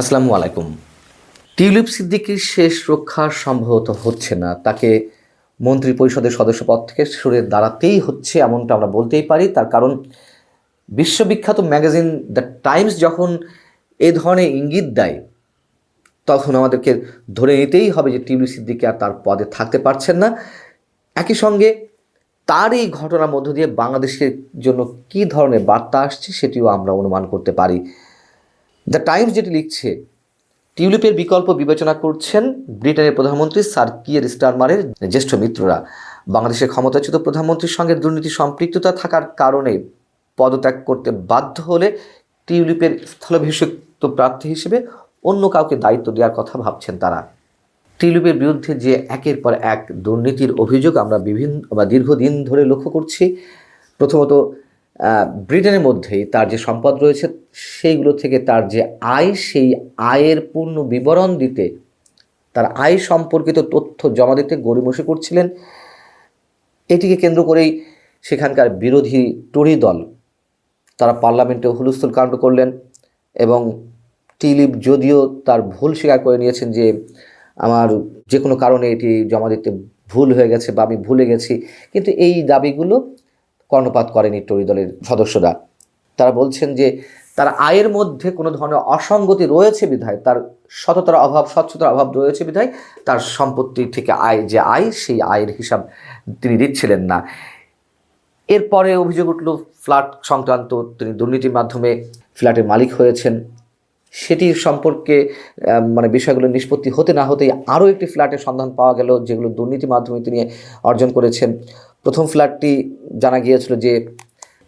আসসালামু আলাইকুম। টিউলিপ সিদ্দিকির শেষ রক্ষা সম্ভবত হচ্ছে না। তাকে মন্ত্রী পরিষদের সদস্য পদ থেকে সরে দাঁড়াতেই হচ্ছে এমনটা আমরা বলতেই পারি। তার কারণ বিশ্ববিখ্যাত ম্যাগাজিন দ্য টাইমস যখন এ ধরনের ইঙ্গিত দেয়, তখন আমাদেরকে ধরে নিতেই হবে যে টিউলিপ সিদ্দিকি আর তার পদে থাকতে পারছেন না। একই সঙ্গে তার এই ঘটনার মধ্য দিয়ে বাংলাদেশের জন্য কী ধরনের বার্তা আসছে সেটিও আমরা অনুমান করতে পারি। দ্য টাইমস যেটি লিখছে, টিউলিপের বিকল্প বিবেচনা করছেন ব্রিটেনের প্রধানমন্ত্রী স্যার কিয়ের স্টারমারের জ্যেষ্ঠ মিত্ররা। বাংলাদেশের ক্ষমতাচ্যুত প্রধানমন্ত্রীর সঙ্গে দুর্নীতি সম্পৃক্ততা থাকার কারণে পদত্যাগ করতে বাধ্য হলে টিউলিপের স্থলভিষিক্ত প্রার্থী হিসেবে অন্য কাউকে দায়িত্ব দেওয়ার কথা ভাবছেন তারা। টিউলিপের বিরুদ্ধে যে একের পর এক দুর্নীতির অভিযোগ আমরা বিভিন্ন বা দীর্ঘদিন ধরে লক্ষ্য করছি, প্রথমত ব্রিটেনের মধ্যেই তার যে সম্পদ রয়েছে, সেইগুলো থেকে তার যে আয়, সেই আয়ের পূর্ণ বিবরণ দিতে, তার আয় সম্পর্কিত তথ্য জমা দিতে গড়িমসি করছিলেন। এটিকে কেন্দ্র করেই সেখানকার বিরোধী টরি দল, তারা পার্লামেন্টে হুলস্থুল কাণ্ড করলেন এবং টিলিপ যদিও তার ভুল স্বীকার করে নিয়েছেন যে, আমার যে কোনো কারণে এটি জমা দিতে ভুল হয়ে গেছে বা আমি ভুলে গেছি। কিন্তু এই দাবিগুলো কর্ণপাত করেনি টরি দলের সদস্যরা। তারা বলছেন যে তার আয়ের মধ্যে কোনো ধরনের অসঙ্গতি রয়েছে বিধায়, তার সততার অভাব, স্বচ্ছতার অভাব রয়েছে বিধায় তার সম্পত্তি থেকে আয়, যে আয়, সেই আয়ের হিসাব তিনি দিচ্ছিলেন না। এরপরে অভিযোগ উঠল, ফ্ল্যাট সংক্রান্ত তিনি দুর্নীতির মাধ্যমে ফ্ল্যাটের মালিক হয়েছেন। সেটি সম্পর্কে মানে বিষয়গুলো নিষ্পত্তি হতে না হতেই আরও একটি ফ্ল্যাটের সন্ধান পাওয়া গেল, যেগুলো দুর্নীতির মাধ্যমে তিনি অর্জন করেছেন। প্রথম ফ্ল্যাটটি জানা গিয়েছিল যে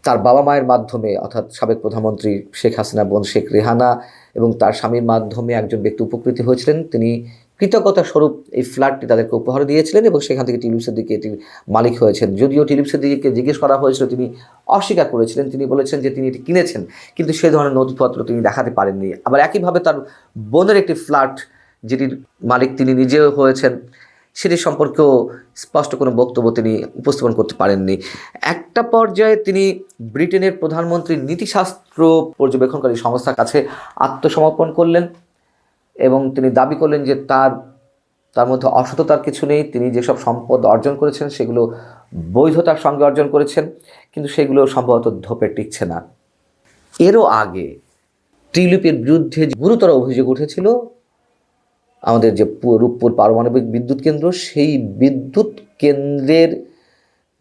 তার বাবা মায়ের মাধ্যমে, অর্থাৎ সাবেক প্রধানমন্ত্রী শেখ হাসিনা বোন শেখ রেহানা এবং তার স্বামীর মাধ্যমে একজন ব্যক্তি উপকৃত হয়েছিলেন। তিনি কৃতজ্ঞতা স্বরূপ এই ফ্ল্যাটটি তাদেরকে উপহার দিয়েছিলেন এবং সেখান থেকে টিলিপ দিকে এটির মালিক হয়েছেন। যদিও টিলিপ দিকে জিজ্ঞেস করা হয়েছিল, তিনি অস্বীকার করেছিলেন। তিনি বলেছেন যে তিনি এটি কিনেছেন, কিন্তু সে ধরনের নথিপত্র তিনি দেখাতে পারেননি। আবার একইভাবে তার বোনের একটি ফ্ল্যাট, যেটির মালিক তিনি নিজেও হয়েছেন সেটি সম্পর্কেও স্পষ্ট কোনো বক্তব্য তিনি উপস্থাপন করতে পারেননি। একটা পর্যায়ে তিনি ব্রিটেনের প্রধানমন্ত্রীর নীতিশাস্ত্র পর্যবেক্ষণকারী সংস্থার কাছে আত্মসমর্পণ করলেন এবং তিনি দাবি করলেন যে তার তার মধ্যে অসততার কিছু নেই। তিনি যেসব সম্পদ অর্জন করেছেন সেগুলো বৈধতার সঙ্গে অর্জন করেছেন, কিন্তু সেগুলো সম্ভবত ধোপে টিকছে না। এরও আগে টিউলিপের বিরুদ্ধে গুরুতর অভিযোগ উঠেছিল আমাদের যে রূপপুর পারমাণবিক বিদ্যুৎ কেন্দ্র, সেই বিদ্যুৎ কেন্দ্রের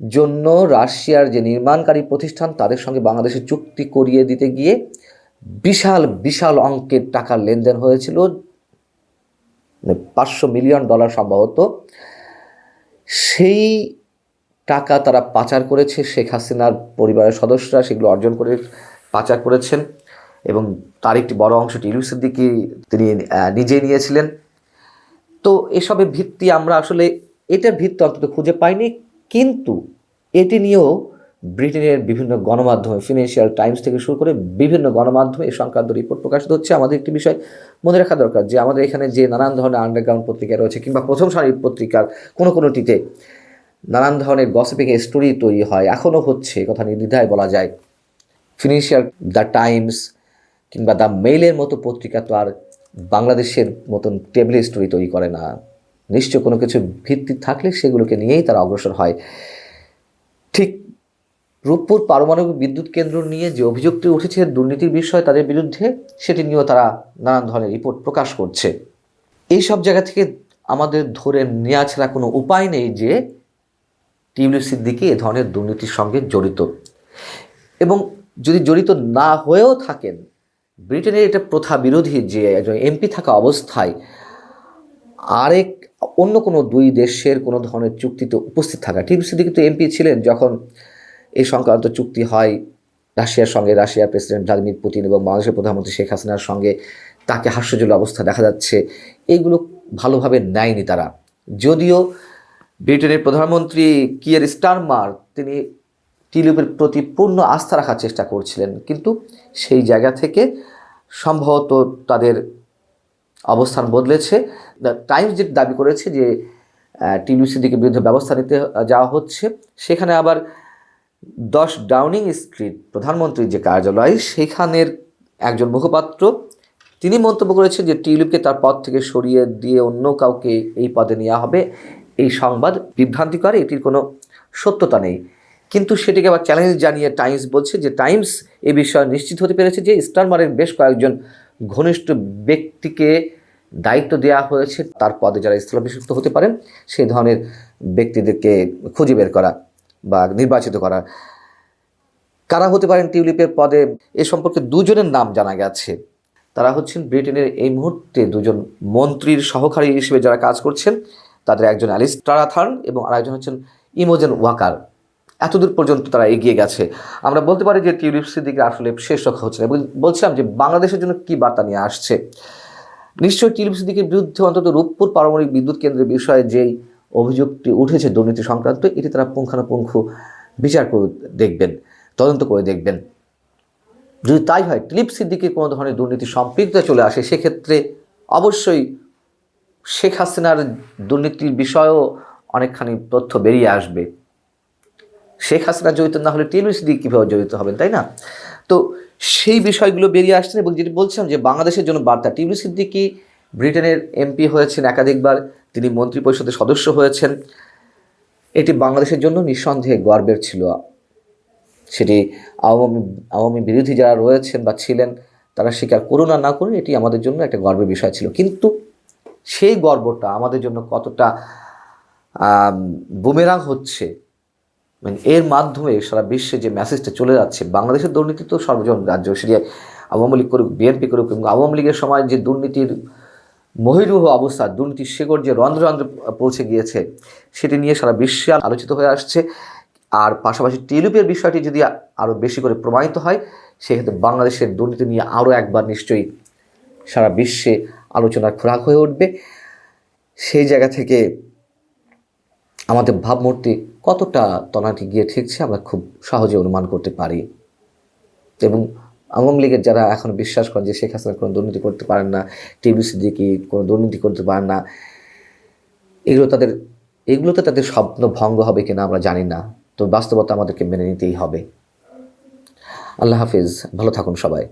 জন্য রাশিয়ার যে নির্মাণকারী প্রতিষ্ঠান, তাদের সঙ্গে বাংলাদেশের চুক্তি করিয়ে দিতে গিয়ে বিশাল বিশাল অঙ্কের টাকার লেনদেন হয়েছিল। মানে পাঁচশো মিলিয়ন ডলার সম্ভবত। সেই টাকা তারা পাচার করেছে, শেখ হাসিনার পরিবারের সদস্যরা সেগুলো অর্জন করে পাচার করেছেন এবং তার একটি বড় অংশটি টিলু সিদ্দিকি তিনি নিজেই নিয়েছিলেন। তো এসবের ভিত্তি আমরা আসলে এটার ভিত্তি অন্তত খুঁজে পাইনি। কিন্তু এটি নিয়েও ব্রিটেনের বিভিন্ন গণমাধ্যমে, ফিনান্সিয়াল টাইমস থেকে শুরু করে বিভিন্ন গণমাধ্যমে এই সংক্রান্ত রিপোর্ট প্রকাশিত হচ্ছে। আমাদের একটি বিষয় মনে রাখা দরকার যে, আমাদের এখানে যে নানান ধরনের আন্ডারগ্রাউন্ড পত্রিকা রয়েছে কিংবা প্রথম সারির পত্রিকার কোনো কোনোটিতে নানান ধরনের গসিপিং স্টোরি তৈরি হয়। এখনও হচ্ছে, কথা নির্দ্বিধায় বলা যায়। ফিনান্সিয়াল, দ্য টাইমস কিংবা দ্য মেইলের মতো পত্রিকা তো আর বাংলাদেশের মতন টেবিল স্টোরি তৈরি করে না। নিশ্চয় কোনো কিছু ভিত্তি থাকলে সেগুলোকে নিয়েই তারা অগ্রসর হয়। ঠিক রূপপুর পারমাণবিক বিদ্যুৎ কেন্দ্র নিয়ে যে অভিযোগটি উঠেছে, দুর্নীতির বিষয় তাদের বিরুদ্ধে, সেটি নিয়েও তারা নানান ধরনের রিপোর্ট প্রকাশ করছে। এই সব জায়গা থেকে আমাদের ধরে নেওয়া ছাড়া কোনো উপায় নেই যে টিউলিপ সিদ্দিকি এ ধরনের দুর্নীতির সঙ্গে জড়িত। এবং যদি জড়িত না হয়েও থাকেন ব্রিটেনের এটা প্রথা বিরোধী যে একজন এমপি থাকা অবস্থায় আরেক অন্য কোনো দুই দেশের কোনো ধরনের চুক্তিতে উপস্থিত থাকা। টিউলিপ সিদ্দিকি তো এমপি ছিলেন যখন এই সংক্রান্ত চুক্তি হয় রাশিয়ার সঙ্গে। রাশিয়ার প্রেসিডেন্ট ভ্লাদিমির পুতিন এবং বাংলাদেশের প্রধানমন্ত্রী শেখ হাসিনার সঙ্গে তাকে হাস্যজল অবস্থা দেখা যাচ্ছে। এইগুলো ভালোভাবে নেয়নি তারা। যদিও ব্রিটেনের প্রধানমন্ত্রী কিয়ের স্টারমার, তিনি টিলিপের প্রতি পূর্ণ আস্থা রাখার চেষ্টা করছিলেন। কিন্তু সেই জায়গা থেকে সম্ভবত তাদের অবস্থান বদলেছে। টাইমস যেটি দাবি করেছে যে টিলিপ সিদ্দিকের বিরুদ্ধে ব্যবস্থা নিতে যাওয়া হচ্ছে, সেখানে আবার দশ ডাউনিং স্ট্রিট প্রধানমন্ত্রীর যে কার্যালয়, সেখানের একজন মুখপাত্র, তিনি মন্তব্য করেছেন যে টিউলিপকে তার পদ থেকে সরিয়ে দিয়ে অন্য কাউকে এই পদে নেওয়া হবে। এই সংবাদ বিভ্রান্তিকর, এটির কোনো সত্যতা নেই। কিন্তু সেটিকে আবার চ্যালেঞ্জ জানিয়ে টাইমস বলছে যে টাইমস এ বিষয়ে নিশ্চিত হতে পেরেছে যে স্টারমারের বেশ কয়েকজন ঘনিষ্ঠ ব্যক্তিকে দায়িত্ব দেওয়া হয়েছে তার পদে যারা স্থলাভিষিক্ত হতে পারেন, সেই ধরনের ব্যক্তিদেরকে খুঁজে বের করা বা নির্বাচিত করা। কারা হতে পারেন টিউলিপের পদে? এ সম্পর্কে দুজনের নাম জানা গেছে। তারা হচ্ছেন ব্রিটেনের এই মুহূর্তে দুজন মন্ত্রীর সহকারী হিসেবে যারা কাজ করছেন, তাদের একজন অ্যালিস টারাথার্ন এবং আরেকজন হচ্ছেন ইমোজেন ওয়াকার। এতদূর পর্যন্ত তারা এগিয়ে গেছে। আমরা বলতে পারি যে টিউলিপ সিদ্দিকের আসলে শেষ রক্ষা হচ্ছে না। এবং বলছিলাম যে বাংলাদেশের জন্য কী বার্তা নিয়ে আসছে? নিশ্চয়ই টিউলিপ সিদ্দিকের বিরুদ্ধে অন্তত রূপপুর পারমাণবিক বিদ্যুৎ কেন্দ্রের বিষয়ে যেই অভিযোগটি উঠেছে দুর্নীতি সংক্রান্ত, এটি তারা পুঙ্খানুপুঙ্খ বিচার করে দেখবেন, তদন্ত করে দেখবেন। যদি তাই হয় টিলিপ সিদ্দিকের কোনো ধরনের দুর্নীতি সম্পৃক্ত চলে আসে, সেক্ষেত্রে অবশ্যই শেখ হাসিনার দুর্নীতির বিষয়েও অনেকখানি তথ্য বেরিয়ে আসবে। শেখ হাসিনা জড়িত না হলে দিয়ে কীভাবে জড়িত হবেন, তাই না? তো সেই বিষয়গুলো বেরিয়ে আসছেন এবং যেটি বলছিলাম যে বাংলাদেশের জন্য বার্তা টিউলিপ সিদ্দিকি ব্রিটেনের এমপি হয়েছেন একাধিকবার, তিনি মন্ত্রী পরিষদের সদস্য হয়েছেন। এটি বাংলাদেশের জন্য নিঃসন্দেহে গর্বের ছিল। সেটি আওয়ামী আওয়ামী বিরোধী যারা রয়েছেন বা ছিলেন, তারা স্বীকার করুন আর না করুন, এটি আমাদের জন্য একটা গর্বের বিষয় ছিল। কিন্তু সেই গর্বটা আমাদের জন্য কতটা বুমেরাং হচ্ছে মানে এর মাধ্যমে সারা বিশ্বে যে মেসেজটা চলে যাচ্ছে, বাংলাদেশের দুর্নীতি তো সর্বজন রাজ্য সেটি আওয়ামী লীগ করুক বিএনপি করুক এবং আওয়ামী লীগের সময় যে দুর্নীতির মহিরুহ অবস্থা, দুর্নীতির শেকড় যে রন্ধ্র রন্ধ্র পৌঁছে গিয়েছে, সেটি নিয়ে সারা বিশ্বে আলোচিত হয়ে আসছে। আর পাশাপাশি টিলুপের বিষয়টি যদি আরও বেশি করে প্রমাণিত হয়, সেক্ষেত্রে বাংলাদেশের দুর্নীতি নিয়ে আরও একবার নিশ্চয়ই সারা বিশ্বে আলোচনার খোরাক হয়ে উঠবে। সেই জায়গা থেকে আমাদের ভাবমূর্তি কতটা তনাটি গিয়ে ঠেকছে আমরা খুব সহজে অনুমান করতে পারি। এবং আওয়ামী লীগের যারা এখন বিশ্বাস করেন যে শেখ হাসিনা কোনো দুর্নীতি করতে পারেন না টিভি সিদ্দিকি কোনো দুর্নীতি করতে পারেন না, এগুলো তাদের, এগুলোতে তাদের স্বপ্ন ভঙ্গ হবে কিনা আমরা জানি না। তো বাস্তবতা আমাদেরকে মেনে নিতেই হবে। আল্লাহ হাফিজ, ভালো থাকুন সবাই।